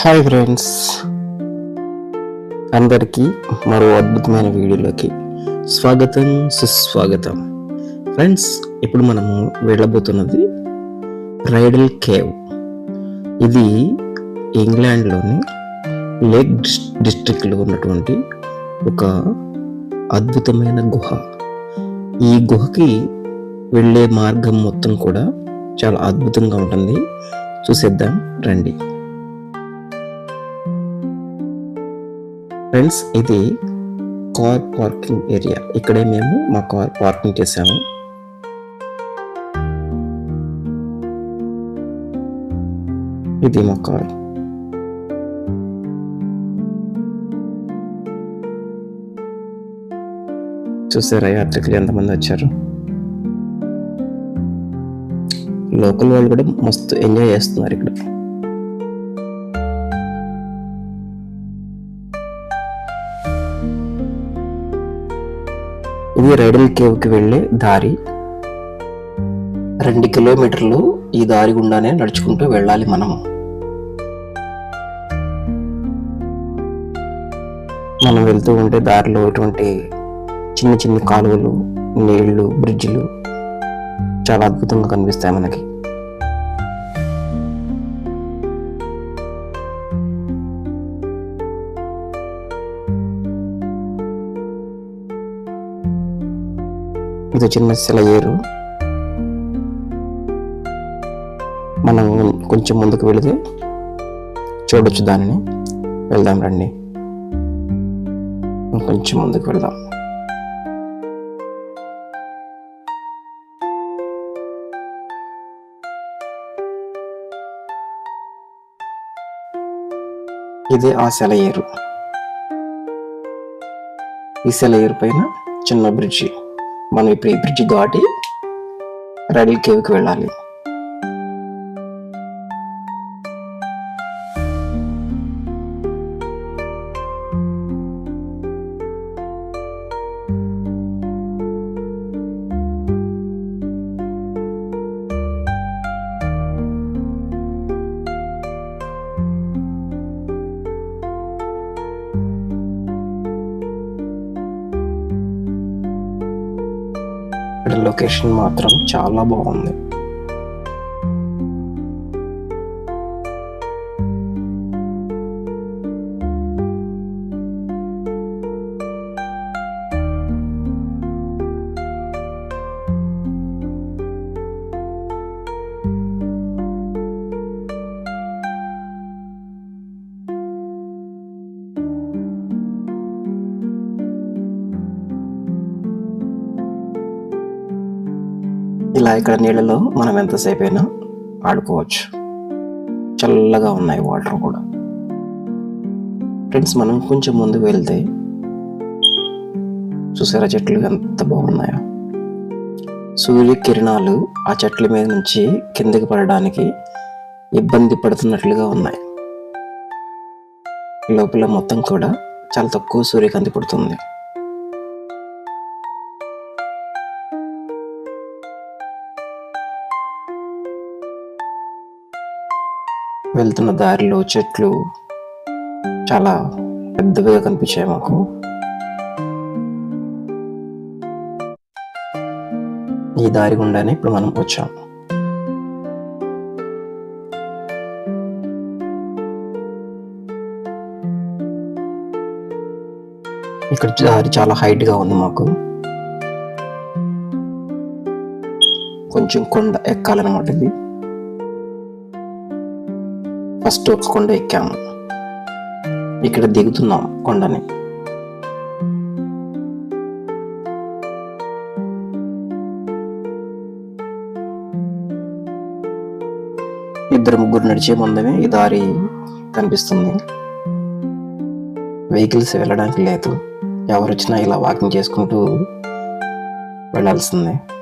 Hi friends. అందరికీ మరో అద్భుతమైన వీడియోలోకి స్వాగతం సుస్వాగతం. ఫ్రెండ్స్ ఇప్పుడు మనము వెళ్ళబోతున్నది రైడల్ కేవ్. ఇది ఇంగ్లాండ్లోని లేక్ డిస్ట్రిక్ట్లో ఉన్నటువంటి ఒక అద్భుతమైన గుహ. ఈ గుహకి వెళ్ళే మార్గం మొత్తం కూడా చాలా అద్భుతంగా ఉంటుంది. చూసేద్దాం రండి. ఫ్రెండ్స్ ఇది కార్ పార్కింగ్ ఏరియా. ఇక్కడే మేము మా కార్ పార్కింగ్ చేసాము ఇది మా కార్. చూసారా యాత్రికులు ఎంతమంది వచ్చారు? లోకల్ వాళ్ళు కూడా మస్తు ఎంజాయ్ చేస్తున్నారు ఇక్కడ. ఇది రైడల్ కేవ్కి వెళ్ళే దారి. రెండు కిలోమీటర్లు ఈ దారి గుండానే నడుచుకుంటూ వెళ్ళాలి మనం మనం వెళ్తూ ఉంటే దారిలో ఇటువంటి చిన్న చిన్న కాలువలు నీళ్ళు బ్రిడ్జిలు చాలా అద్భుతంగా కనిపిస్తాయి మనకి. ఇది చిన్న సెలయేరు మనం కొంచెం ముందుకు వెళితే చూడొచ్చు దానిని. వెళ్దాం రండి. కొంచెం ముందుకు వెళ్దాం. ఇదే ఆ సెలయేరు ఈ సెలయేరు పైన చిన్న బ్రిడ్జి. మనం ఇప్పుడు ఈ బ్రిడ్జ్ దాటి రెడల్ కేవ్కి వెళ్ళాలి. లొకేషన్ మాత్రం చాలా బాగుంది. ఇలా ఇక్కడ నీళ్ళలో మనం ఎంతసేపు అయినా ఆడుకోవచ్చు. చల్లగా ఉన్నాయి వాటర్ కూడా. ఫ్రెండ్స్ మనం కొంచెం ముందుకు వెళ్తే చూసారా చెట్లు ఎంత బాగున్నాయో? సూర్యకిరణాలు ఆ చెట్ల మీద నుంచి కిందకి పడడానికి ఇబ్బంది పడుతున్నట్లుగా ఉన్నాయి. లోపల మొత్తం కూడా చాలా తక్కువ సూర్యకాంతి పడుతుంది. వెళ్తున్న దారిలో చెట్లు చాలా పెద్దవిగా కనిపించాయి మాకు. ఈ దారి గుండానే ఇప్పుడు మనం వచ్చాం. ఇక్కడ దారి చాలా హైట్గా ఉంది మాకు. కొంచెం కొండ ఎక్కాలన్నమాట ఇది. ఫస్ట్ ఒక కొండ ఎక్కాము. ఇక్కడ దిగుతున్నాం కొండని. ఇద్దరు ముగ్గురు నడిచే ముందమే ఈ దారి కనిపిస్తుంది. వెహికల్స్ వెళ్ళడానికి లేదు. ఎవరు వచ్చినా ఇలా వాకింగ్ చేసుకుంటూ వెళ్ళాల్సిందే.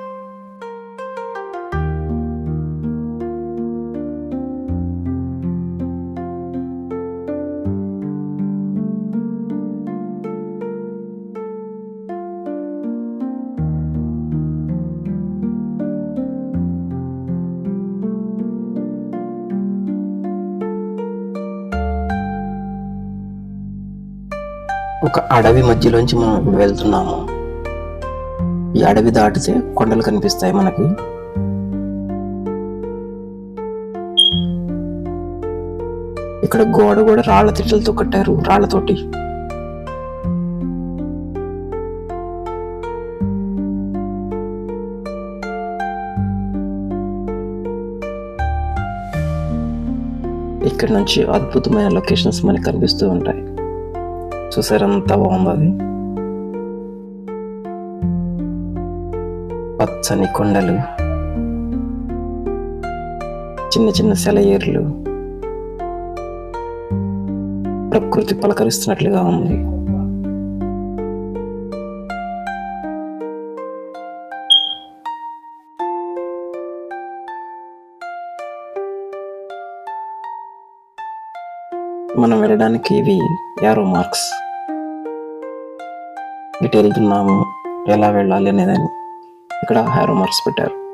ఒక అడవి మధ్యలోంచి మనం ఇప్పుడు వెళ్తున్నాము. ఈ అడవి దాటితే కొండలు కనిపిస్తాయి మనకి. ఇక్కడ గోడ కూడా రాళ్ళ తిట్టలతో కట్టారు రాళ్ళతోటి. ఇక్కడ నుంచి అద్భుతమైన లొకేషన్స్ మనకి కనిపిస్తూ ఉంటాయి. చూసారు ఎంత బాగుంది అది పచ్చని కొండలు చిన్న చిన్న సెలయేర్లు ప్రకృతి పలకరిస్తున్నట్లుగా ఉంది. మనం వెళ్ళడానికి ఇవి యారో మార్క్స్. ఇటు వెళ్తున్నాము. ఎలా వెళ్ళాలి అనేదాన్ని ఇక్కడ హ్యారో మార్క్స్ పెట్టారు.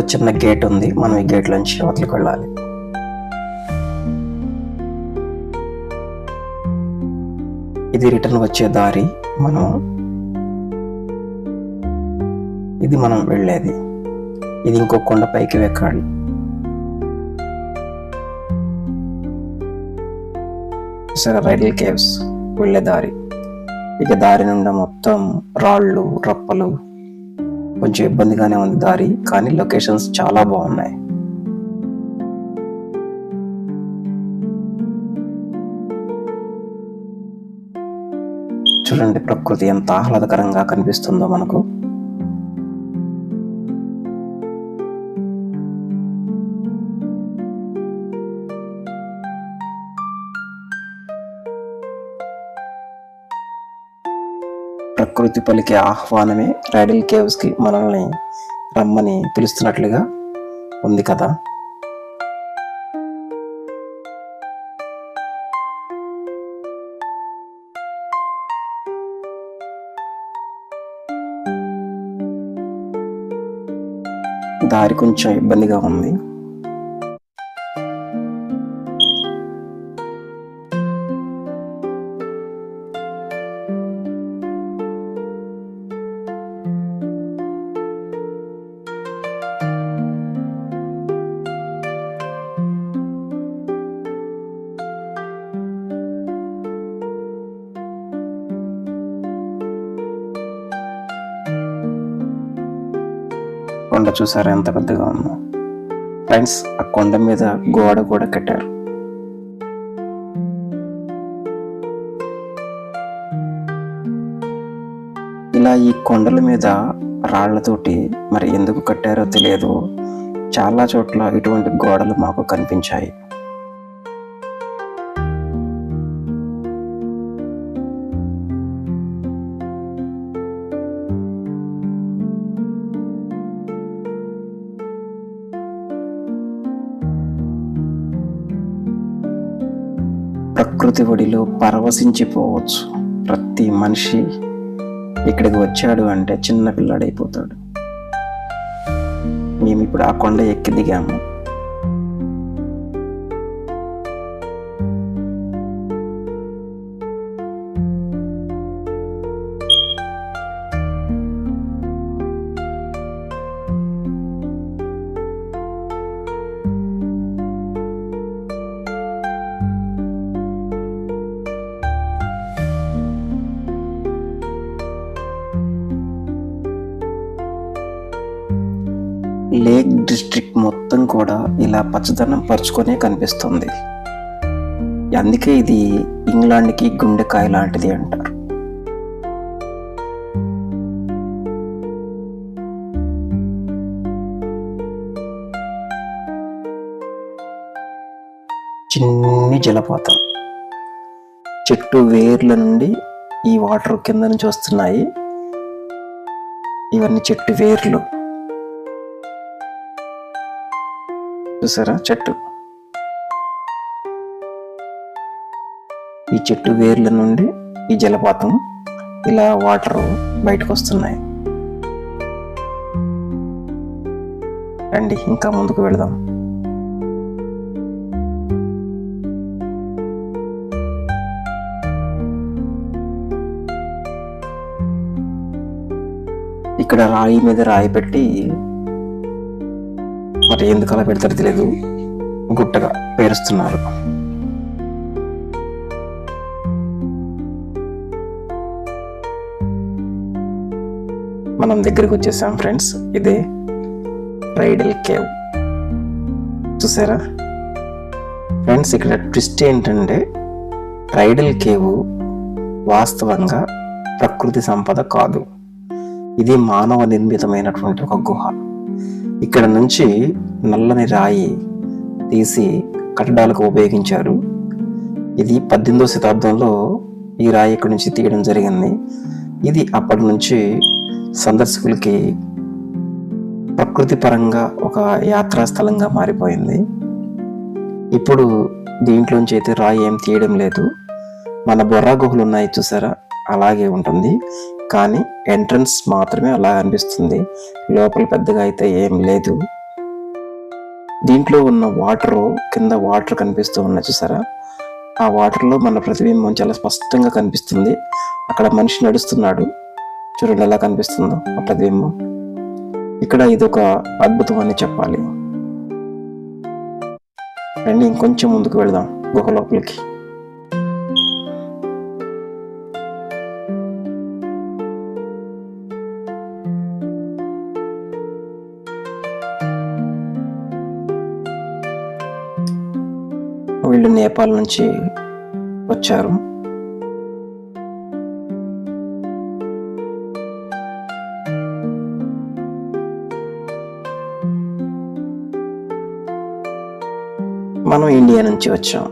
ఇక్కడ చిన్న గేట్ ఉంది. మనం ఈ గేట్ నుంచి అవతలికి వెళ్ళాలి. ఇది రిటర్న్ వచ్చే దారి మనం ఇది మనం వెళ్ళేది. ఇది ఇంకో కొండ పైకి వెక్కాలి. సరే రైడల్ కేవ్స్. వెళ్ళే దారి. ఇక దారి నుండి మొత్తం రాళ్ళు రప్పలు కొంచెం ఇబ్బందిగానే ఉంది దారి కానీ లొకేషన్స్ చాలా బాగున్నాయి. చూడండి ప్రకృతి ఎంత ఆహ్లాదకరంగా కనిపిస్తుందో మనకు. ప్రకృతి పలికే ఆహ్వానమే రైడల్ కేవ్స్కి మనల్ని రమ్మని పిలుస్తున్నట్లుగా ఉంది కదా. దారి కొంచెం ఇబ్బందిగా ఉంది. కొండ చూసారా? ఎంత పెద్దగా ఉందో. ఫ్రెండ్స్ ఆ కొండ మీద గోడ కూడా కట్టారు. ఇలా ఈ కొండల మీద రాళ్ళతోటి మరి ఎందుకు కట్టారో తెలియదు. చాలా చోట్ల ఇటువంటి గోడలు మాకు కనిపించాయి. ప్రకృతి ఒడిలో పరవశించిపోవచ్చు. ప్రతి మనిషి ఇక్కడికి వచ్చాడు అంటే చిన్న పిల్లాడైపోతాడు. మేము ఇప్పుడు ఆ కొండ ఎక్కి దిగాము. లేక్ డిస్ట్రిక్ట్ మొత్తం కూడా ఇలా పచ్చదనం పరుచుకొనే కనిపిస్తుంది. అందుకే ఇది ఇంగ్లాండ్కి గుండెకాయ లాంటిది అంటారు. చిన్ని జలపాతం. చెట్టు వేర్ల నుండి ఈ వాటర్ కింద నుంచి వస్తున్నాయి. ఇవన్నీ చెట్టు వేర్లు. చూసారా? చెట్టు. ఈ చెట్టు వేర్ల నుండి ఈ జలపాతం ఇలా వాటర్ బయటకు వస్తున్నాయి రండి ఇంకా ముందుకు వెళదాం. ఇక్కడ రాయి మీద రాయి పెట్టి మరి ఎందుకు అలా పెడతారో తెలియదు గుట్టగా పేరుస్తున్నారు. మనం దగ్గరికి వచ్చేసాం ఫ్రెండ్స్. ఇదే రైడల్ కేవ్. చూసారా? ఫ్రెండ్స్ ఇక్కడ ట్విస్ట్ ఏంటంటే రైడల్ కేవ్ వాస్తవంగా ప్రకృతి సంపద కాదు. ఇది మానవ నిర్మితమైనటువంటి ఒక గుహ. ఇక్కడ నుంచి నల్లని రాయి తీసి కట్టడాలకు ఉపయోగించారు. ఇది పద్దెనిమిదవ శతాబ్దంలో ఈ రాయి ఇక్కడి నుంచి తీయడం జరిగింది. ఇది అప్పటి నుంచి సందర్శకులకి ప్రకృతి పరంగా ఒక యాత్రా స్థలంగా మారిపోయింది. ఇప్పుడు దీంట్లోంచి అయితే రాయి ఏం తీయడం లేదు. మన బొర్రా గుహలు ఉన్నాయి చూసారా? అలాగే ఉంటుంది. కానీ ఎంట్రన్స్ మాత్రమే అలా అనిపిస్తుంది. లోపల పెద్దగా అయితే ఏం లేదు. దీంట్లో ఉన్న వాటర్ కింద వాటర్ కనిపిస్తూ ఉన్న చూసారా? ఆ వాటర్లో మన ప్రతిబింబం చాలా స్పష్టంగా కనిపిస్తుంది. అక్కడ మనిషి నడుస్తున్నాడు. చూడండి ఎలా కనిపిస్తుందో ఆ ప్రతిబింబం. ఇక్కడ ఇది ఒక అద్భుతం అని చెప్పాలి. రండి ఇంకొంచెం ముందుకు వెళదాం. గుహ లోపలికి. వీళ్ళు నేపాల్ నుంచి వచ్చారు. మనం ఇండియా నుంచి వచ్చాం.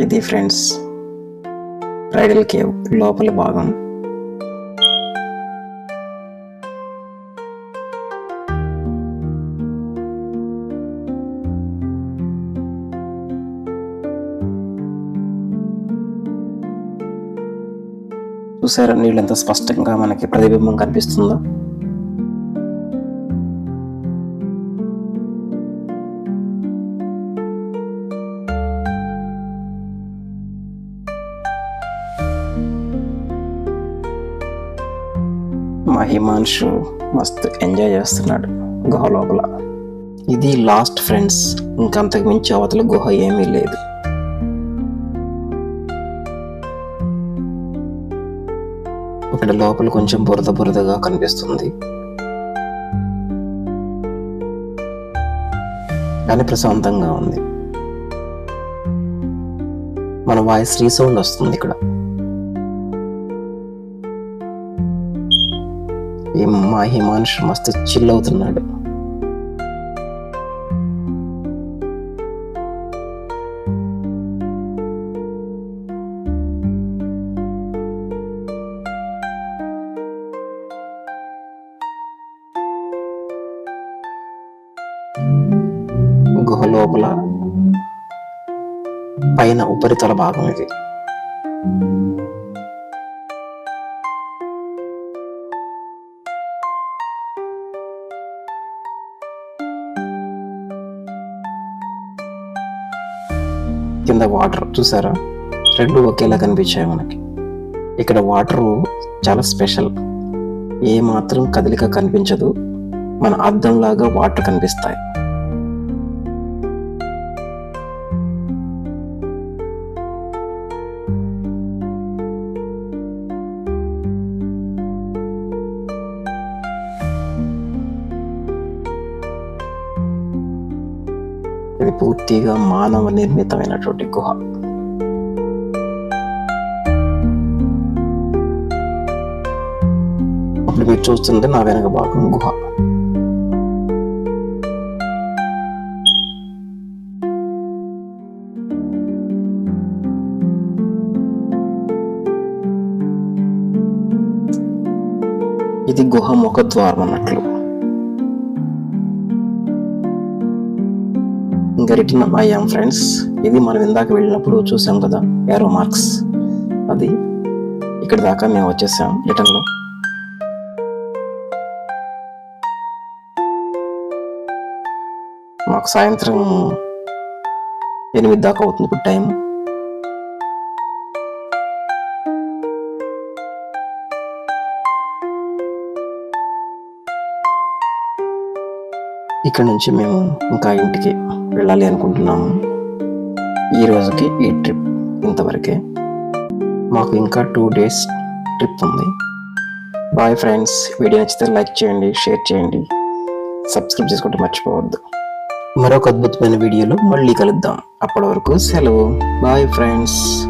ఇది ఫ్రెండ్స్ రైడల్ కేవ్ లోపల భాగం. చూసారా? నీళ్ళు ఎంత స్పష్టంగా మనకి ప్రతిబింబం కనిపిస్తుందో? మా హిమాంశు మస్తు ఎంజాయ్ చేస్తున్నాడు గుహ లోపల. ఇది లాస్ట్ ఫ్రెండ్స్. ఇంకంతకు మించి అవతల గుహ ఏమీ లేదు. ఇక్కడ లోపల కొంచెం బురద బురదగా కనిపిస్తుంది. కానీ ప్రశాంతంగా ఉంది. మన వాయిస్ రీసౌండ్ వస్తుంది ఇక్కడ. ఈ మా హిమాంశు మస్తు చిల్ అవుతున్నాడు. పైన ఉపరితల భాగం ఇది. కింద వాటర్ చూసారా? రెండు ఒకేలా కనిపించాయి మనకి. ఇక్కడ వాటర్ చాలా స్పెషల్. ఏ మాత్రం కదలిక కనిపించదు. మన అద్దంలాగా వాటర్ కనిపిస్తాయి. పూర్తిగా మానవ నిర్మితమైనటువంటి గుహ. ఇప్పుడు మీరు చూస్తుంది నా వెనక భాగం గుహ. ఇది గుహ ముఖద్వారం అన్నట్లు. ఇంకా రిటర్న్ యామ్ ఫ్రెండ్స్. ఇది మనం ఇందాక వెళ్ళినప్పుడు చూసాం కదా ఏరో మార్క్స్. అది ఇక్కడ దాకా మేము వచ్చేసాం రిటర్న్లో. మాకు సాయంత్రం ఎనిమిది దాకా అవుతుంది ఇప్పుడు టైం ఇక్కడ నుంచి మేము ఇంకా ఇంటికి వెళ్ళాలి అనుకుంటున్నాము. ఈ రోజుకి ఈ ట్రిప్ ఇంతవరకే. మాకు ఇంకా టూ డేస్ ట్రిప్ ఉంది. బాయ్ ఫ్రెండ్స్ వీడియో నచ్చితే లైక్ చేయండి షేర్ చేయండి. సబ్స్క్రైబ్ చేసుకుంటే మర్చిపోవద్దు. మరొక అద్భుతమైన వీడియోలో మళ్ళీ కలుద్దాం. అప్పటి వరకు సెలవు. Bye friends